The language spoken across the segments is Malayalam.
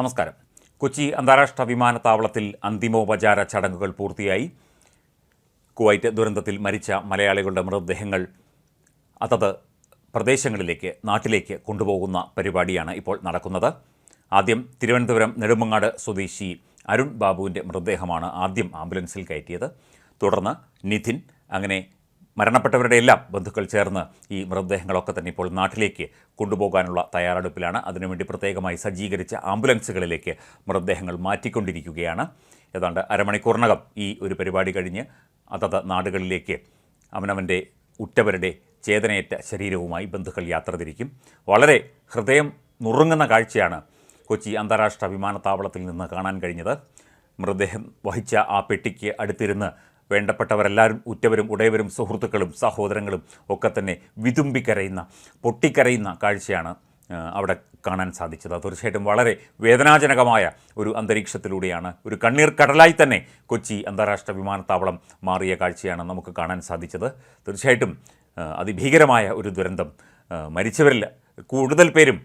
നമസ്കാരം. കൊച്ചി അന്താരാഷ്ട്ര വിമാനത്താവളത്തിൽ അന്തിമോപചാര ചടങ്ങുകൾ പൂർത്തിയായി. കുവൈറ്റ് ദുരന്തത്തിൽ മരിച്ച മലയാളികളുടെ മൃതദേഹങ്ങൾ അതത് പ്രദേശങ്ങളിലേക്ക് നാട്ടിലേക്ക് കൊണ്ടുപോകുന്ന പരിപാടിയാണ് ഇപ്പോൾ നടക്കുന്നത്. ആദ്യം തിരുവനന്തപുരം നെടുമങ്ങാട് സ്വദേശി അരുൺ ബാബുവിന്റെ മൃതദേഹമാണ് ആദ്യം ആംബുലൻസിൽ കയറ്റിയത്. തുടർന്ന് നിധിൻ അങ്ങനെ മരണപ്പെട്ടവരുടെ എല്ലാം ബന്ധുക്കൾ ചേർന്ന് ഈ മൃതദേഹങ്ങളൊക്കെ തന്നെ ഇപ്പോൾ നാട്ടിലേക്ക് കൊണ്ടുപോകാനുള്ള തയ്യാറെടുപ്പിലാണ്. അതിനുവേണ്ടി പ്രത്യേകമായി സജ്ജീകരിച്ച ആംബുലൻസുകളിലേക്ക് മൃതദേഹങ്ങൾ മാറ്റിക്കൊണ്ടിരിക്കുകയാണ്. ഏതാണ്ട് അരമണിക്കൂറിനകം ഈ ഒരു പരിപാടി കഴിഞ്ഞ് അതത് നാടുകളിലേക്ക് അവനവന്റെ ഉറ്റവരുടെ ചേതനയേറ്റ ശരീരവുമായി ബന്ധുക്കൾ യാത്ര തിരിക്കും. വളരെ ഹൃദയം നുറുങ്ങുന്ന കാഴ്ചയാണ് കൊച്ചി അന്താരാഷ്ട്ര വിമാനത്താവളത്തിൽ നിന്ന് കാണാൻ കഴിഞ്ഞത്. മൃതദേഹം വഹിച്ച ആ പെട്ടിക്ക് അടുത്തിരുന്ന് വേണ്ടപ്പെട്ടവരെല്ലാവരും ഉറ്റവരും ഉടയവരും സുഹൃത്തുക്കളും സഹോദരങ്ങളും ഒക്കെ തന്നെ വിതുമ്പിക്കരയുന്ന പൊട്ടിക്കരയുന്ന കാഴ്ചയാണ് അവിടെ കാണാൻ സാധിച്ചത്. തീർച്ചയായിട്ടും വളരെ വേദനാജനകമായ ഒരു അന്തരീക്ഷത്തിലൂടെയാണ് ഒരു കണ്ണീർ കടലായി തന്നെ കൊച്ചി അന്താരാഷ്ട്ര വിമാനത്താവളം മാറിയ കാഴ്ചയാണ് നമുക്ക് കാണാൻ സാധിച്ചത്. തീർച്ചയായിട്ടും അതിഭീകരമായ ഒരു ദുരന്തം മരിച്ചവരിൽ കൂടുതൽ പേരും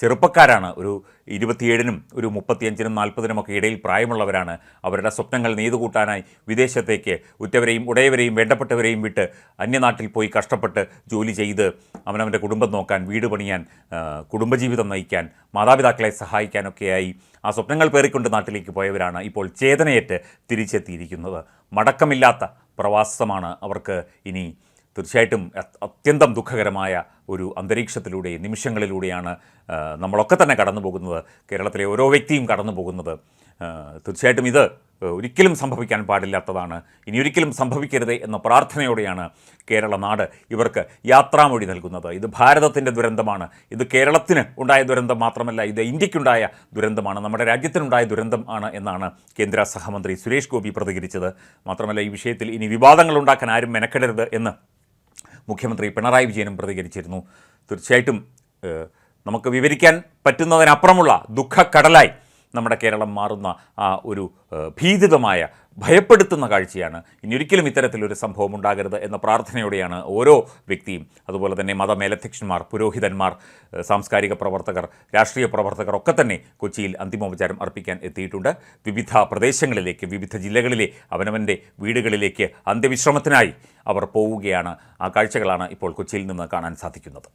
ചെറുപ്പക്കാരാണ്. ഒരു ഇരുപത്തിയേഴിനും ഒരു മുപ്പത്തിയഞ്ചിനും നാൽപ്പതിനുമൊക്കെ ഇടയിൽ പ്രായമുള്ളവരാണ് അവരുടെ സ്വപ്നങ്ങൾ നെയ്തുകൂട്ടാനായി വിദേശത്തേക്ക് ഉറ്റവരെയും ഉടയവരെയും വേണ്ടപ്പെട്ടവരെയും വിട്ട് അന്യനാട്ടിൽ പോയി കഷ്ടപ്പെട്ട് ജോലി ചെയ്ത് അവനവന്റെ കുടുംബം നോക്കാൻ വീട് പണിയാൻ കുടുംബജീവിതം നയിക്കാൻ മാതാപിതാക്കളെ സഹായിക്കാനൊക്കെയായി ആ സ്വപ്നങ്ങൾ പേറിക്കൊണ്ട് നാട്ടിലേക്ക് പോയവരാണ് ഇപ്പോൾ ചേതനയേറ്റ് തിരിച്ചെത്തിയിരിക്കുന്നത്. മടക്കമില്ലാത്ത പ്രവാസമാണ് അവർക്ക് ഇനി തീർച്ചയായിട്ടും അത്യന്തം ദുഃഖകരമായ ഒരു അന്തരീക്ഷത്തിലൂടെ നിമിഷങ്ങളിലൂടെയാണ് നമ്മളൊക്കെ തന്നെ കടന്നു പോകുന്നത്. കേരളത്തിലെ ഓരോ വ്യക്തിയും കടന്നു പോകുന്നത്. തീർച്ചയായിട്ടും ഇത് ഒരിക്കലും സംഭവിക്കാൻ പാടില്ലാത്തതാണ്. ഇനി ഒരിക്കലും സംഭവിക്കരുത് എന്ന പ്രാർത്ഥനയോടെയാണ് കേരള നാട് ഇവർക്ക് യാത്രാമൊഴി നൽകുന്നത്. ഇത് ഭാരതത്തിന്റെ ദുരന്തമാണ്. ഇത് കേരളത്തിന് ഉണ്ടായ ദുരന്തം മാത്രമല്ല ഇത് ഇന്ത്യക്കുണ്ടായ ദുരന്തമാണ്. നമ്മുടെ രാജ്യത്തിനുണ്ടായ ദുരന്തം ആണ് എന്നാണ് കേന്ദ്ര സഹമന്ത്രി സുരേഷ് ഗോപി പ്രതികരിച്ചത്. മാത്രമല്ല ഈ വിഷയത്തിൽ ഇനി വിവാദങ്ങൾ ഉണ്ടാക്കാൻ ആരും മെനക്കെടരുത് എന്ന് മുഖ്യമന്ത്രി പിണറായി വിജയനും പ്രതികരിച്ചിരുന്നു. തീർച്ചയായിട്ടും നമുക്ക് വിവരിക്കാൻ പറ്റുന്നതിനപ്പുറമുള്ള ദുഃഖക്കടലായി നമ്മുടെ കേരളം മാറുന്ന ആ ഒരു ഭീതിതമായ ഭയപ്പെടുത്തുന്ന കാഴ്ചയാണ്. ഇനി ഒരിക്കലും ഇത്തരത്തിലൊരു സംഭവം ഉണ്ടാകരുത് എന്ന പ്രാർത്ഥനയോടെയാണ് ഓരോ വ്യക്തിയും അതുപോലെ തന്നെ മതമേലധ്യക്ഷന്മാർ പുരോഹിതന്മാർ സാംസ്കാരിക പ്രവർത്തകർ രാഷ്ട്രീയ പ്രവർത്തകർ ഒക്കെ തന്നെ കൊച്ചിയിൽ അന്തിമോപചാരം അർപ്പിക്കാൻ എത്തിയിട്ടുണ്ട്. വിവിധ പ്രദേശങ്ങളിലേക്ക് വിവിധ ജില്ലകളിലെ അവനവന്റെ വീടുകളിലേക്ക് അന്ത്യവിശ്രമത്തിനായി അവർ പോവുകയാണ്. ആ കാഴ്ചകളാണ് ഇപ്പോൾ കൊച്ചിയിൽ നിന്ന് കാണാൻ സാധിക്കുന്നത്.